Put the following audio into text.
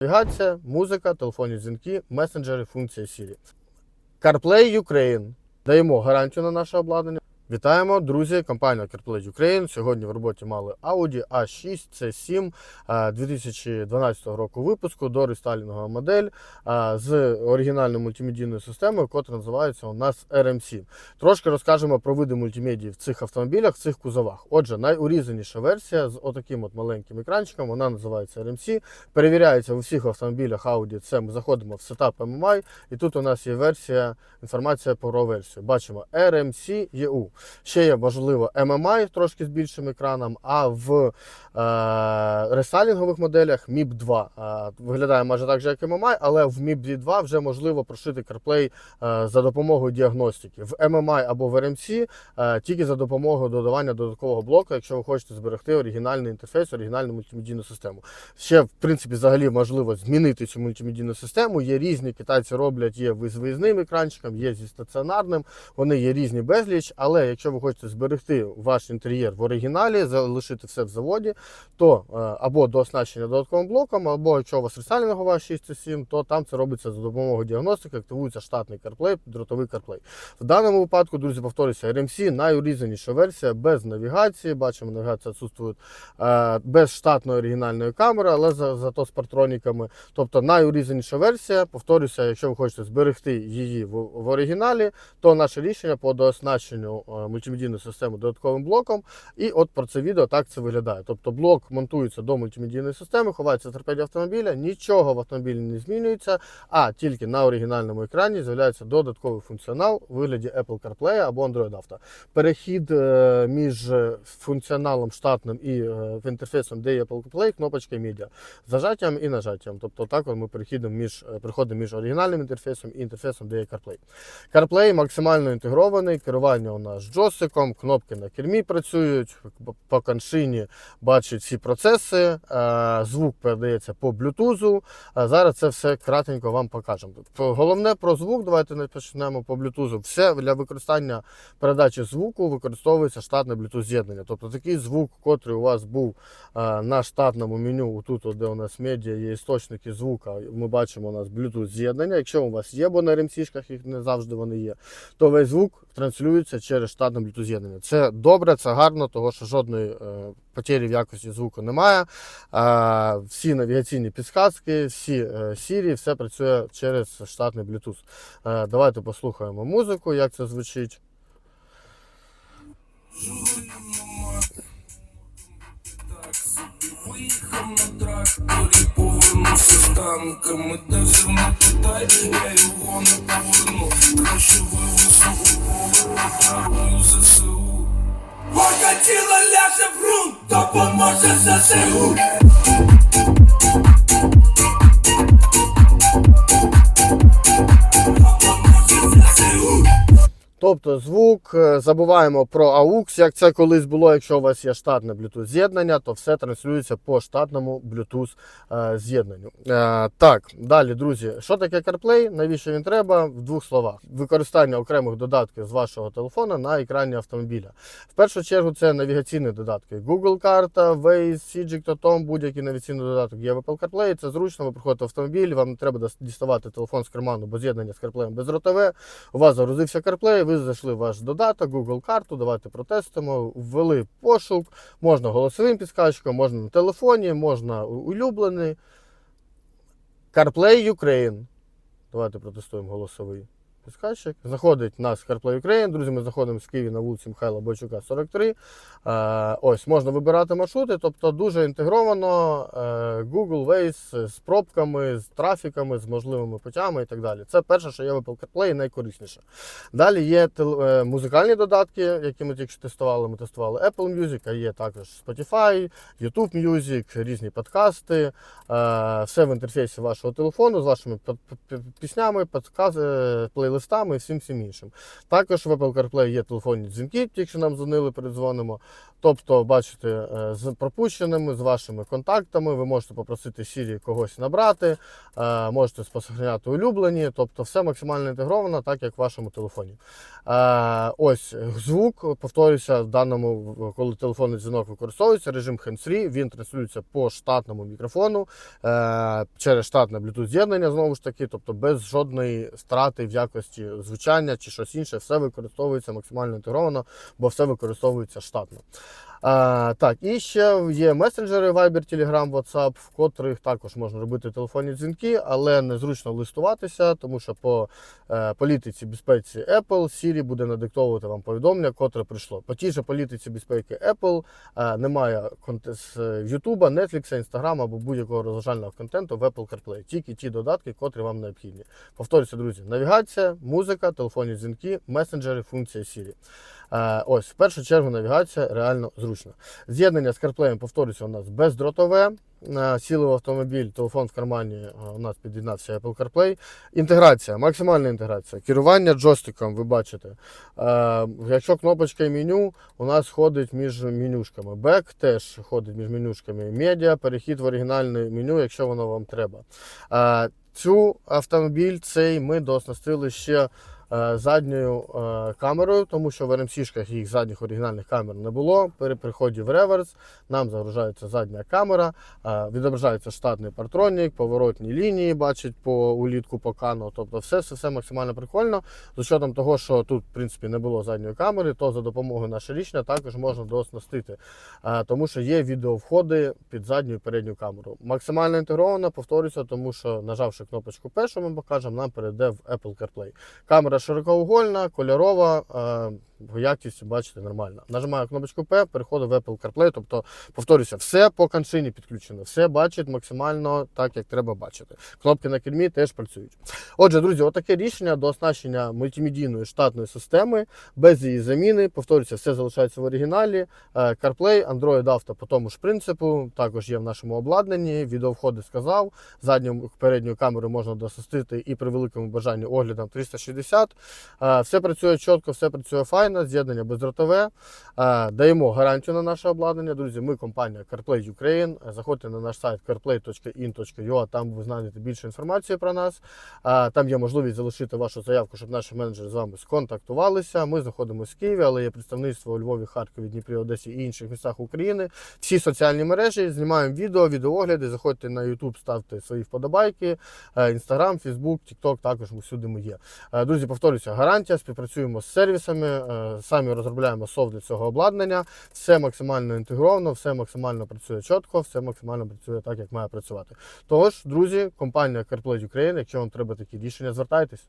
Навігація, музика, телефонні дзвінки, месенджери, функція Siri. CarPlay Ukraine. Даємо гарантію на наше обладнання. Вітаємо, друзі! Компанія CarPlay Ukraine. Сьогодні в роботі мали Audi A6 C7 е, 2012 року випуску до рестайлінгова модель е, з оригінальною мультимедійною системою, яка називається у нас RMC. Трошки розкажемо про види мультимедії в цих автомобілях, в цих кузовах. Отже, найурізаніша версія з отаким от маленьким екранчиком, вона називається RMC. Перевіряється у всіх автомобілях Audi. Це ми заходимо в сетап MMI, і тут у нас є версія, інформація про версію. Бачимо RMC EU. Ще є важливо MMI трошки з більшим екраном, а в рестайлінгових моделях MIP 2 е, виглядає майже так же, як MMI, але в MIP 2 вже можливо прошити CarPlay е, за допомогою діагностики. В MMI або в RMC е, тільки за допомогою додавання додаткового блоку, якщо ви хочете зберегти оригінальний інтерфейс, оригінальну мультимедійну систему. Ще, в принципі, взагалі можливо змінити цю мультимедійну систему. Є різні китайці роблять, є з виїзним екранчиком, є зі стаціонарним. Вони є різні безліч, але якщо ви хочете зберегти ваш інтер'єр в оригіналі, залишити все в заводі, то е, або до оснащення додатковим блоком, або якщо у вас рестайлінгова 6 то там це робиться за допомогою діагностики, активується штатний CarPlay, дротовий CarPlay. В даному випадку, друзі, повторюся, RMC найурізаніша версія без навігації. Бачимо, навігація відсутствує е, без штатної оригінальної камери, але зато з партроніками. Тобто найурізаніша версія. Повторюся, якщо ви хочете зберегти її в, в оригіналі, то наше рішення по дооснащенню е, мультимедійної системи додатковим блоком. І от про це відео так це виглядає. Тобто блок монтується до мультимедійної системи, ховається в торпеді автомобіля, нічого в автомобілі не змінюється, а тільки на оригінальному екрані з'являється додатковий функціонал у вигляді Apple CarPlay або Android Auto. Перехід е, між функціоналом штатним і е, інтерфейсом, де є Apple CarPlay, кнопочка Media. Зажаттям і нажаттям. Тобто так от ми переходимо між, е, переходимо між оригінальним інтерфейсом і інтерфейсом, де є CarPlay. CarPlay максимально інтегрований, керування у нас джойстиком, кнопки на кермі працюють, по- по коншині бачить всі процеси, е, звук передається по Bluetooth. Е, Зараз це все кратенько вам покажемо. Головне про звук, давайте не почнемо по Bluetooth. Все для використання передачі звуку використовується штатне Bluetooth з'єднання. Тобто такий звук, котрий у вас був е, на штатному меню, тут, де у нас медіа є істочники звука, ми бачимо у нас Bluetooth з'єднання. Якщо у вас є, бо на RMC-шках їх не завжди вони є, то весь звук транслюється через штатне Bluetooth з'єднання. Це добре, це гарно, того що жодної е, потері в якості звуку немає. Всі навігаційні підсказки, всі е, Siri, все працює через штатний Bluetooth. Е, давайте послухаємо музику, як це звучить. Виїхав на тракторі, повернувся з танками, даже не питай, я його не поверну. Краще вивезу у поле, потрапую ЗСУ. Моя тіло ляже в ґрунт, допоможе ЗСУ. Допоможе Тобто звук, е, забуваємо про AUX, як це колись було. Якщо у вас є штатне Bluetooth з'єднання, то все транслюється по штатному Bluetooth е, з'єднанню. Е, так, далі, друзі, що таке CarPlay? Навіщо він треба? В двох словах: використання окремих додатків з вашого телефона на екрані автомобіля. В першу чергу це навігаційні додатки. Google карта, Waze, Sigik, Tom, будь-який навігаційний додаток є в Apple CarPlay. Це зручно. Ви приходите в автомобіль, вам не треба діставати телефон з карману, бо з'єднання з CarPlay безротове. У вас загрузився CarPlay, ви зайшли в ваш додаток, Google карту, давайте протестимо, ввели пошук, можна голосовим підсказчиком, можна на телефоні, можна улюблений. CarPlay Ukraine. Давайте протестуємо голосовий підсказчик. Заходить нас CarPlay Ukraine. Друзі, ми знаходимося в Києві на вулиці Михайла Бойчука, 43. Е, ось, можна вибирати маршрути, тобто дуже інтегровано е, Google Waze з пробками, з трафіками, з можливими путями і так далі. Це перше, що є в Apple CarPlay, найкорисніше. Далі є е, музикальні додатки, які ми тільки що тестували. Ми тестували Apple Music, а є також Spotify, YouTube Music, різні подкасти. Все в інтерфейсі вашого телефону з вашими піснями, подкази, плейлистами плейлистами і всім всім іншим. Також в Apple CarPlay є телефонні дзвінки, якщо нам дзвонили, передзвонимо. Тобто, бачите, е, з пропущеними, з вашими контактами, ви можете попросити Siri когось набрати, е, можете спостерігати улюблені, тобто все максимально інтегровано, так як в вашому телефоні. Е, Ось звук, повторюся, в даному, коли телефонний дзвінок використовується, режим hands-free, він транслюється по штатному мікрофону через штатне Bluetooth з'єднання, знову ж таки, тобто без жодної страти в якості звучання чи щось інше, все використовується максимально інтегровано, бо все використовується штатно. А, так, і ще є месенджери Viber, Telegram, WhatsApp, в котрих також можна робити телефонні дзвінки, але незручно листуватися, тому що по е, політиці безпеці Apple Siri буде надиктовувати вам повідомлення, котре прийшло. По тій же політиці безпеки Apple е, немає з YouTube, Netflix, Instagram або будь-якого розважального контенту в Apple CarPlay. Тільки ті додатки, котрі вам необхідні. Повторюся, друзі, навігація, музика, телефонні дзвінки, месенджери, функція Siri. Е, Ось, в першу чергу, навігація реально зручна. З'єднання з CarPlay, повторюся, у нас бездротове. Е, Сіли в автомобіль, телефон в кармані, е, у нас під'єднався Apple CarPlay. Інтеграція, максимальна інтеграція. Керування джойстиком, ви бачите. Якщо кнопочка і меню, у нас ходить між менюшками. Бек теж ходить між менюшками. Медіа, перехід в оригінальне меню, якщо воно вам треба. Цю автомобіль цей ми дооснастили ще задньою е, камерою, тому що в RMC-шках їх задніх оригінальних камер не було. При приході в реверс нам загружається задня камера, е, відображається штатний партронік, поворотні лінії, бачить по улітку по кану. Тобто все, все, все максимально прикольно. З учетом того, що тут, в принципі, не було задньої камери, то за допомогою нашого рішення також можна дооснастити, Е, тому що є відеовходи під задню і передню камеру. Максимально інтегрована, повторюся, тому що нажавши кнопочку що ми покажемо, нам перейде в Apple CarPlay. Камера широкоугольна, кольорова, якість, бачите, нормальна. Нажимаю кнопочку P, переходить в Apple CarPlay. Тобто, повторюся, все по коншині підключено, все бачить максимально так, як треба бачити. Кнопки на кермі теж працюють. Отже, друзі, отаке рішення до оснащення мультимедійної штатної системи без її заміни. Повторюся, все залишається в оригіналі. Е, CarPlay, Android Auto по тому ж принципу, також є в нашому обладнанні. Відеовходи сказав. Задню передню камеру можна досистити і при великому бажанні оглядом 360. Е, Все працює чітко, все працює файно, з'єднання бездротове. Е, Даємо гарантію на наше обладнання. Друзі, ми компанія CarPlay Ukraine. Заходьте на наш сайт carplay.in.ua, там ви знайдете більше інформації про нас. Е, Там є можливість залишити вашу заявку, щоб наші менеджери з вами сконтактувалися. Ми знаходимося в Києві, але є представництво у Львові, Харкові, Дніпрі, Одесі і інших містах України. Всі соціальні мережі знімаємо відео, відеоогляди. Заходьте на YouTube, ставте свої вподобайки. Інстаграм, Фейсбук, Тікток, також ми всюди ми є. Е, Друзі, повторюся, гарантія, співпрацюємо з сервісами, е, самі розробляємо софт для цього обладнання. Все максимально інтегровано, все максимально працює чітко, все максимально працює так, як має працювати. Тож, друзі, компанія CarPlay Ukraine, якщо вам треба такі рішення, звертайтесь.